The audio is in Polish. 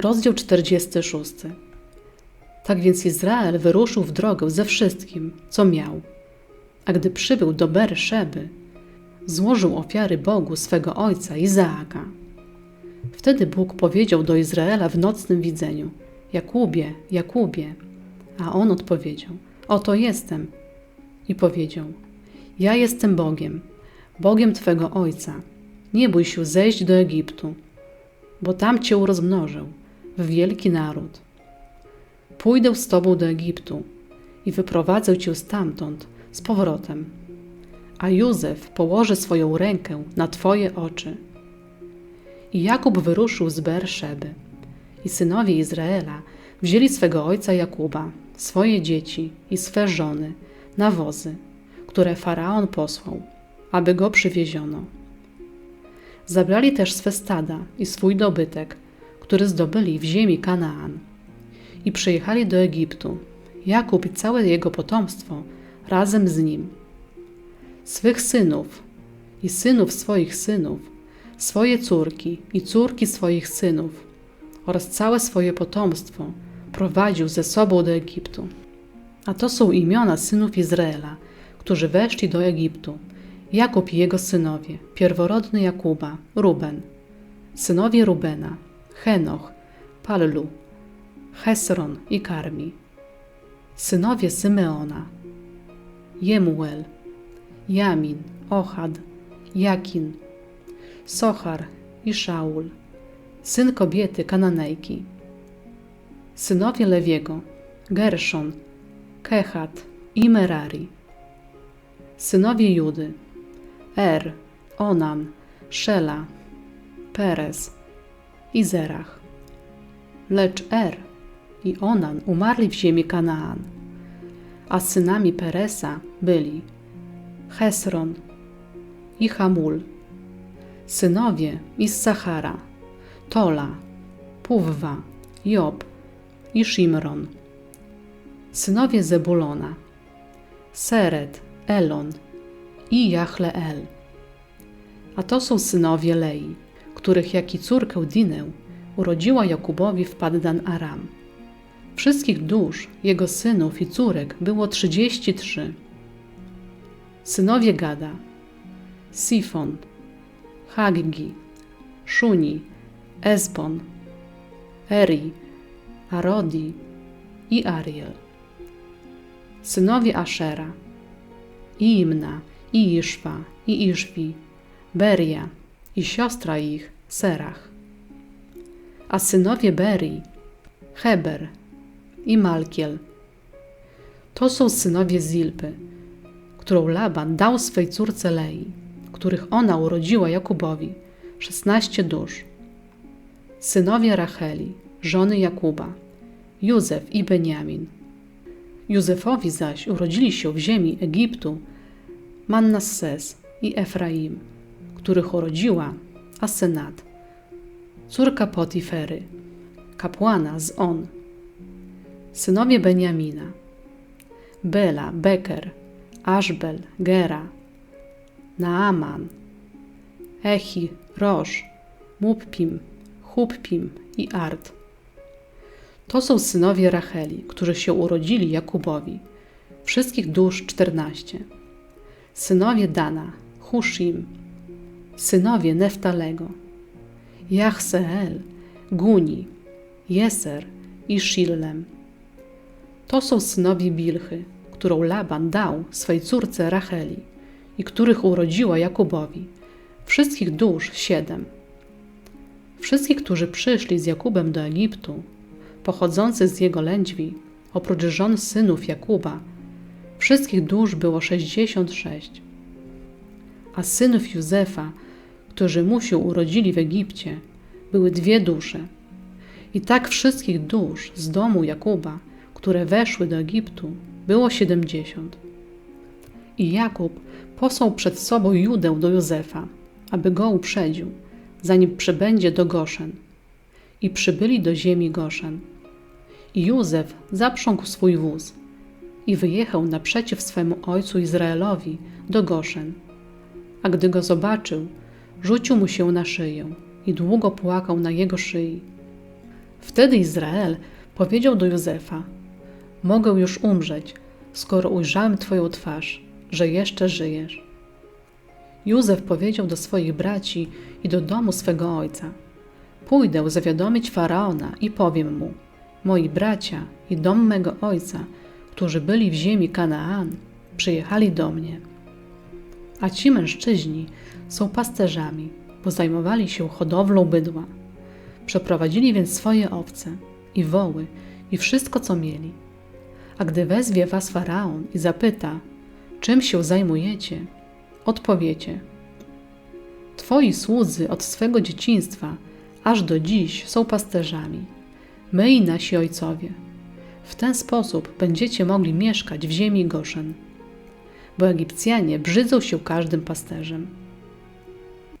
Rozdział 46. Tak więc Izrael wyruszył w drogę ze wszystkim, co miał. A gdy przybył do Berszeby, złożył ofiary Bogu swego ojca Izaaka. Wtedy Bóg powiedział do Izraela w nocnym widzeniu: Jakubie, Jakubie. A on odpowiedział: Oto jestem. I powiedział: Ja jestem Bogiem, Bogiem Twego ojca. Nie bój się zejść do Egiptu, bo tam Cię rozmnożę w wielki naród. Pójdę z Tobą do Egiptu i wyprowadzę Cię stamtąd z powrotem. A Józef położy swoją rękę na Twoje oczy. I Jakub wyruszył z Berszeby. I synowie Izraela wzięli swego ojca Jakuba, swoje dzieci i swe żony na wozy, które faraon posłał, aby go przywieziono. Zabrali też swe stada i swój dobytek, który zdobyli w ziemi Kanaan. I przyjechali do Egiptu, Jakub i całe jego potomstwo razem z nim. Swych synów i synów swoich synów, swoje córki i córki swoich synów oraz całe swoje potomstwo prowadził ze sobą do Egiptu. A to są imiona synów Izraela, którzy weszli do Egiptu. Jakub i jego synowie, pierworodny Jakuba, Ruben, synowie Rubena, Henoch, Pallu, Hesron i Karmi, synowie Symeona, Jemuel, Jamin, Ohad, Jakin, Sochar i Szaul, syn kobiety Kananejki, synowie Lewiego, Gerszon, Kehat i Merari, synowie Judy, Er, Onan, Szela, Perez i Zerach. Lecz Er i Onan umarli w ziemi Kanaan, a synami Peresa byli Hesron i Hamul, synowie Issachara, Tola, Puwwa, Job i Shimron, synowie Zebulona, Seret, Elon i Jachleel. A to są synowie Lei, których jak i córkę Dinę urodziła Jakubowi w Paddan Aram. Wszystkich dusz jego synów i córek było trzydzieści trzy. Synowie Gada, Sifon, Haggi, Szuni, Esbon, Eri, Arodi i Ariel. Synowie Ashera, Imna, i Iszwa, i Iszwi, Beria i siostra ich, Serach. A synowie Berii, Heber i Malkiel. To są synowie Zilpy, którą Laban dał swej córce Lei, których ona urodziła Jakubowi, szesnaście dusz. Synowie Racheli, żony Jakuba, Józef i Beniamin. Józefowi zaś urodzili się w ziemi Egiptu Mannasses i Efraim, których urodziła Asenat, córka Potifery, kapłana z On. Synowie Beniamina, Bela, Beker, Aszbel, Gera, Naaman, Echi, Rosz, Muppim, Huppim i Art. To są synowie Racheli, którzy się urodzili Jakubowi. Wszystkich dusz czternaście. Synowie Dana, Hushim, synowie Neftalego, Jachseel, Guni, Jeser i Shillem. To są synowie Bilchy, którą Laban dał swej córce Racheli i których urodziła Jakubowi. Wszystkich dusz siedem. Wszystkich, którzy przyszli z Jakubem do Egiptu, pochodzący z jego lędźwi, oprócz żon synów Jakuba, wszystkich dusz było sześćdziesiąt sześć. A synów Józefa, którzy mu się urodzili w Egipcie, były dwie dusze. I tak wszystkich dusz z domu Jakuba, które weszły do Egiptu, było siedemdziesiąt. I Jakub posłał przed sobą Judę do Józefa, aby go uprzedził, zanim przybędzie do Goszen. I przybyli do ziemi Goszen. I Józef zaprzągł swój wóz i wyjechał naprzeciw swemu ojcu Izraelowi do Goszen. A gdy go zobaczył, rzucił mu się na szyję i długo płakał na jego szyi. Wtedy Izrael powiedział do Józefa: Mogę już umrzeć, skoro ujrzałem Twoją twarz, że jeszcze żyjesz. Józef powiedział do swoich braci i do domu swego ojca: Pójdę zawiadomić faraona i powiem mu: Moi bracia i dom mego ojca, którzy byli w ziemi Kanaan, przyjechali do mnie. A ci mężczyźni są pasterzami, bo zajmowali się hodowlą bydła. Przeprowadzili więc swoje owce i woły i wszystko, co mieli. A gdy wezwie was faraon i zapyta, czym się zajmujecie, odpowiecie: Twoi słudzy od swego dzieciństwa aż do dziś są pasterzami, my i nasi ojcowie. W ten sposób będziecie mogli mieszkać w ziemi Goszen, bo Egipcjanie brzydzą się każdym pasterzem.